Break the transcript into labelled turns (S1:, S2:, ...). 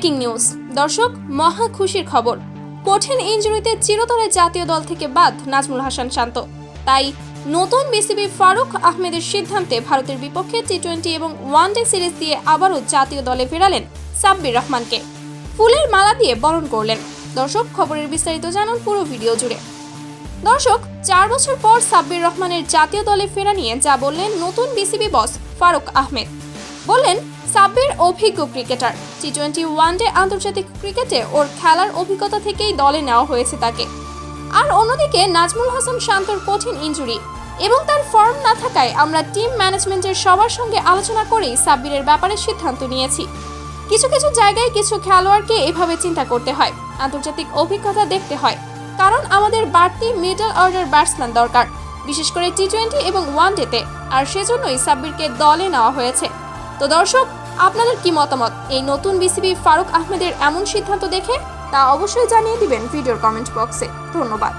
S1: দর্শক, মহা খুশির খবর। কঠিন ইঞ্জুরিতে চিরতরে জাতীয় দল থেকে বাদ নাজমুল হাসান শান্ত। তাই নতুন বিসিবি ফারুক আহমেদের সিদ্ধান্তে ভারতের বিপক্ষে টি টোয়েন্টি এবং ওয়ানডে সিরিজ দিয়ে আবারও জাতীয় দলে ফেরালেন সাব্বির রহমানকে। ফুলের মালা দিয়ে বরণ করলেন। দর্শক, খবরের বিস্তারিত জানুন পুরো ভিডিও জুড়ে। দর্শক, চার বছর পর সাব্বির রহমানের জাতীয় দলে ফেরা নিয়ে যা বললেন নতুন বিসিবি বস ফারুক আহমেদ। বললেন সাব্বির অভিজ্ঞ ক্রিকেটার। টি টোয়েন্টি ওয়ানডে আন্তর্জাতিক ক্রিকেটে ওর খেলার অভিজ্ঞতা থেকেই দলে নেওয়া হয়েছে তাকে। আর অন্যদিকে নাজমুল হাসান শান্তর কঠিন ইঞ্জুরি এবং তার ফর্ম না থাকায় আমরা টিম ম্যানেজমেন্টের সবার সঙ্গে আলোচনা করেই সাব্বিরের ব্যাপারে সিদ্ধান্ত নিয়েছি। কিছু কিছু জায়গায় কিছু খেলোয়াড়কে এভাবে চিন্তা করতে হয়, আন্তর্জাতিক অভিজ্ঞতা দেখতে হয়, কারণ আমাদের বাড়তি মিডল অর্ডার ব্যাটসম্যান দরকার, বিশেষ করে টি টোয়েন্টি এবং ওয়ানডেতে, আর সেজন্যই সাব্বিরকে দলে নেওয়া হয়েছে। তো দর্শক, আপনাদের কি মতামত? এই নতুন বিসিবি ফারুক আহমেদের এমন সিদ্ধান্ত দেখে তা অবশ্যই জানিয়ে দিবেন ভিডিওর কমেন্ট বক্সে। ধন্যবাদ।